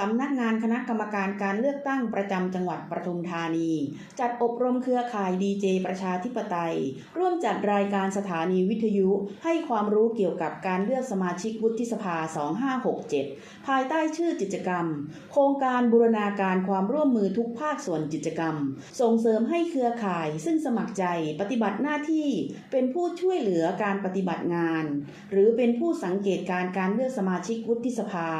สำนักงานคณะกรรมการการเลือกตั้งประจำจังหวัดปทุมธานี จัดอบรมเครือข่ายดีเจประชาธิปไตย ร่วมจัดรายการสถานีวิทยุ ให้ความรู้เกี่ยวกับการเลือกสมาชิกวุฒิสภา 2567 ภายใต้ชื่อกิจกรรม โครงการบูรณาการความร่วมมือทุกภาคส่วนกิจกรรม ส่งเสริมให้เครือข่ายซึ่งสมัครใจปฏิบัติหน้าที่เป็นผู้ช่วยเหลือการปฏิบัติงาน หรือเป็นผู้สังเกตการการเลือกสมาชิกวุฒิสภา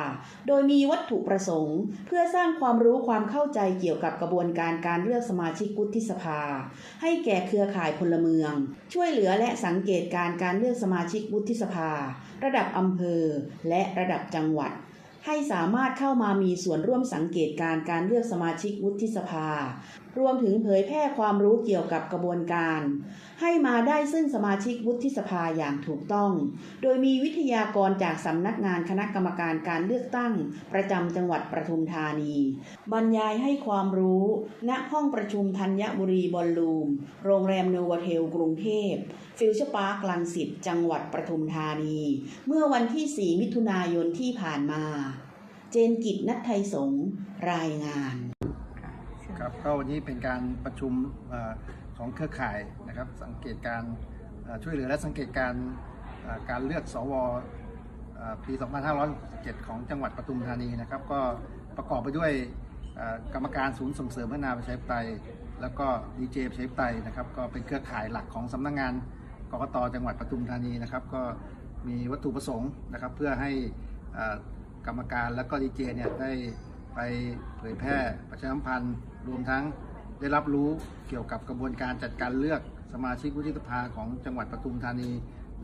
โดยมีวัตถุประสงค์เพื่อสร้างความรู้ความเข้าใจเกี่ยวกับกระบวนการการเลือกสมาชิกวุฒิสภา ให้แก่เครือข่ายพลเมือง ช่วยเหลือและสังเกตการการเลือกสมาชิกวุฒิสภา ระดับอำเภอ และระดับจังหวัด ให้สามารถเข้ามามีส่วนร่วมสังเกตการการเลือกสมาชิกวุฒิสภา รวมถึงเผยแพร่ความรู้เกี่ยวกับกระบวนการ ให้มาได้ซึ่งสมาชิกวุฒิสภาอย่างถูกต้อง โดยมีวิทยากรจากสำนักงานคณะกรรมการการเลือกตั้ง ประจำจังหวัดปทุมธานี บรรยายให้ความรู้ ณห้องประชุมธัญบุรีบอลลูม โรงแรมโนวเทลกรุงเทพฟิวเจอร์พาร์คลังสิตจังหวัดปทุมธานี เมื่อวันที่ 4 มิถุนายนที่ผ่านมา เจนกิจนัทไทยสง์รายงาน ครับก็วันนี้เป็นการประชุมอของเครือข่ายนะครับสังเกตการช่วยเหลือและสังเกตการการเลือกสวเอ่อปี 2567 ของจังหวัดปทุมธานีนะครับ ก็ประกอบไปด้วยกรรมการศูนย์ส่งเสริมพัฒนาประชาธิปไตย แล้วก็ดีเจประชาธิปไตยนะครับก็เป็นเครือข่ายหลักของสำนักงานกกตจังหวัดปทุมธานีนะครับ ก็มีวัตถุประสงค์นะครับ เพื่อให้อ่อ กรรมการและก็ดีเจเนี่ยได้ไปเผยแพร่ประชาสัมพันธ์ รวมทั้งได้รับรู้เกี่ยวกับกระบวนการจัดการเลือกสมาชิกวุฒิสภาของจังหวัดปทุมธานี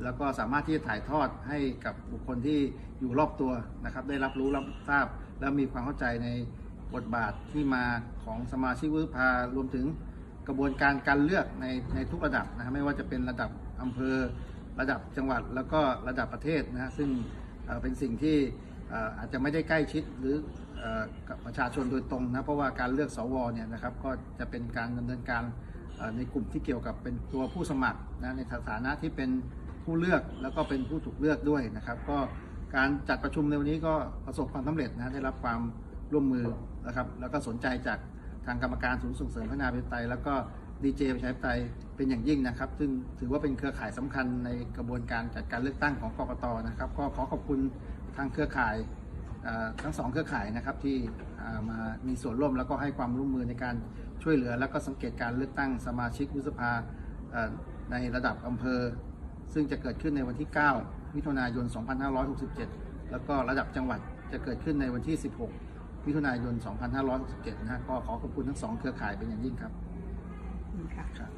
แล้วก็สามารถที่จะถ่ายทอดให้กับบุคคลที่อยู่รอบตัวนะครับ ได้รับรู้รับทราบ และมีความเข้าใจในบทบาทที่มาของสมาชิกวุฒิสภารวมถึงกระบวนการการเลือกในในทุกระดับนะบไม่ว่าจะเป็นระดับอำเภอระดับจังหวัดแล้วก็ระดับประเทศนะฮะซึ่งเป็นสิ่งที่ อาจจะไม่ได้ใกล้ชิดหรือกับประชาชนโดยตรงนะเพราะว่าการเลือกสวเนี่ยนะครับก็จะเป็นการดำเนินการในกลุ่มที่เกี่ยวกับเป็นตัวผู้สมัครนะในฐานะที่เป็นผู้เลือกแล้วก็เป็นผู้ถูกเลือกด้วยนะครับ ก็การจัดประชุมในวันนี้ก็ประสบความสำเร็จนะได้รับความร่วมมือนะครับ แล้วก็สนใจจากทางกรรมการศูนย์ส่งเสริมพัฒนาประชาธิปไตยแล้วก็ดีเจประชาธิปไตยเป็นอย่างยิ่งนะครับ ซึ่งถือว่าเป็นเครือข่ายสำคัญในกระบวนการจัดการเลือกตั้งของกกตนะครับ ก็ขอขอบคุณ ทางเครือข่ายเอ่อทั้งสองเครือข่ายนะครับที่อ่ามามีส่วนร่วมแล้วก็ให้ความร่วมมือในการช่วยเหลือ แล้วก็สังเกตการเลือกตั้งสมาชิกวุฒิสภาเอ่อในระดับอำเภอ ซึ่งจะเกิดขึ้นในวันที่ 9 มิถุนายน 2567 แล้วก็ระดับจังหวัดจะเกิดขึ้นในวันที่ 16 มิถุนายน 2567 นะฮะก็ขอขอบคุณทั้งสองเครือข่ายเป็นอย่างยิ่งครับค่ะครับ